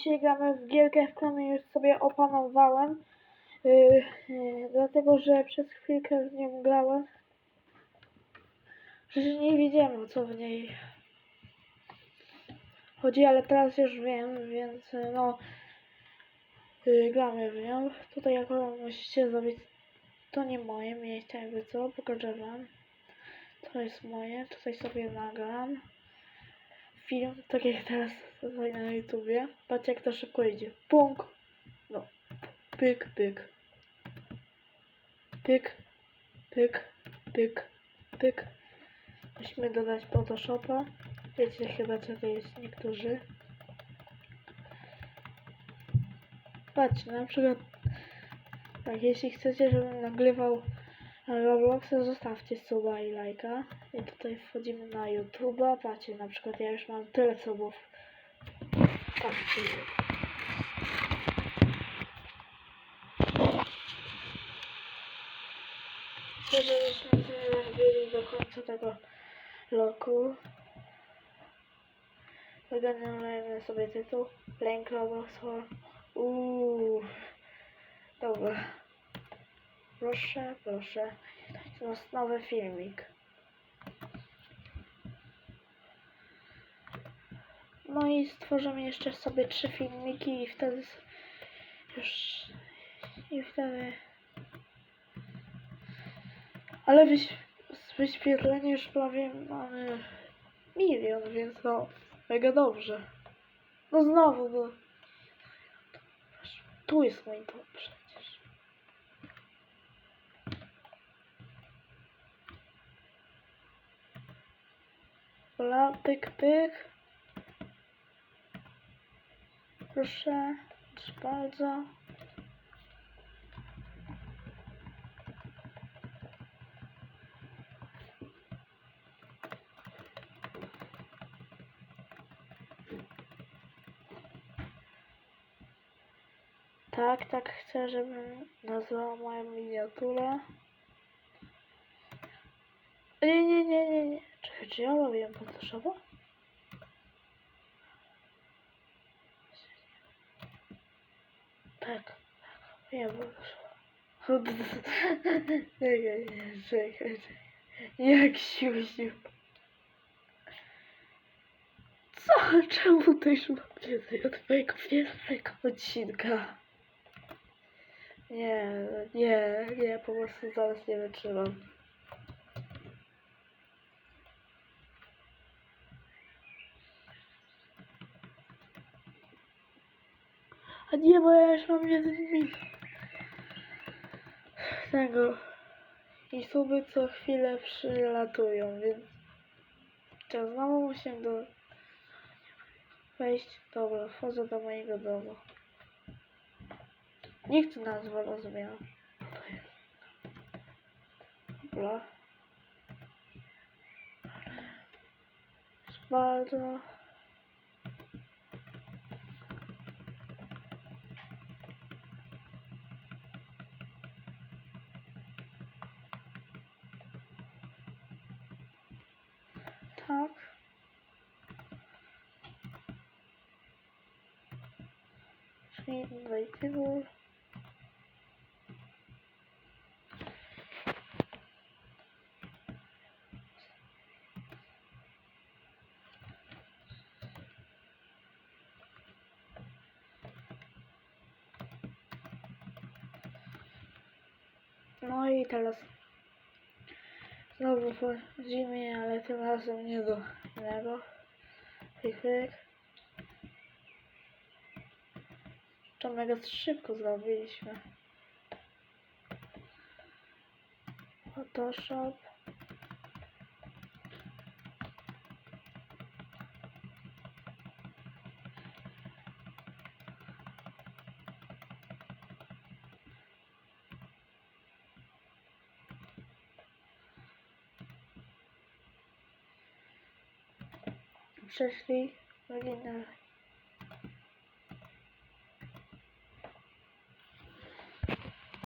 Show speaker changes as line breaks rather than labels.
dzisiaj gramy w gierkę, w którą już sobie opanowałem. Yy, yy, dlatego, że przez chwilkę w nią grałem. Że nie wiedziałem co w niej chodzi, ale teraz już wiem, więc yy, no yy, gramy w nią. Tutaj akurat musicie zrobić to nie moje miejsce, jakby co, pokażę wam. To jest moje, tutaj sobie nagram film, tak jak teraz na YouTubie. Patrzcie jak to szybko idzie. Punk. No. Pyk, pyk. Pyk, pyk, pyk, pyk. Musimy dodać Photoshopa. Wiecie chyba co to jest niektórzy. Patrzcie, na przykład tak, jeśli chcecie, żebym nagrywał Robloxa, zostawcie suba i lajka. I tutaj wchodzimy na YouTube'a. Patrzcie, na przykład ja już mam tyle subów. Patrzcie. Chcę, żebyśmy byli do końca tego roku. Wyganujemy sobie tytuł. Playing Roblox. Uuu. Dobra. Proszę, proszę. Jest nowy filmik. No i stworzymy jeszcze sobie trzy filmiki i wtedy już i wtedy ale wyś, z wyświetlenia już prawie mamy milion, więc no mega dobrze. No znowu, no. Tu jest mój dom Dobra, pyk, pyk. Proszę, proszę bardzo. Tak, tak chcę, żebym nazwała moją miniaturę. Nie, nie, nie, nie, nie. Czy ja robiłem Photoshopa? Tak, nie Photoshopa. Czekaj, czekaj, czekaj. Jak siusiu. Co? Czemu to już mam więcej od twojego pierwszego odcinka? Nie, nie, nie, po prostu zaraz nie wytrzymam. A nie, bo ja już mam jeden mil. Tego. I suby co chwilę przylatują, więc... Teraz znowu musimy do... Wejść. Dobra, wchodzę do mojego domu. Niech to nazwa rozumiała. Dobra. Bardzo. Tak. No i teraz znowu wchodzimy, ale tym razem nie do innego. Pyk. To mega szybko zrobiliśmy. Photoshop. Przeszli oryginalnie.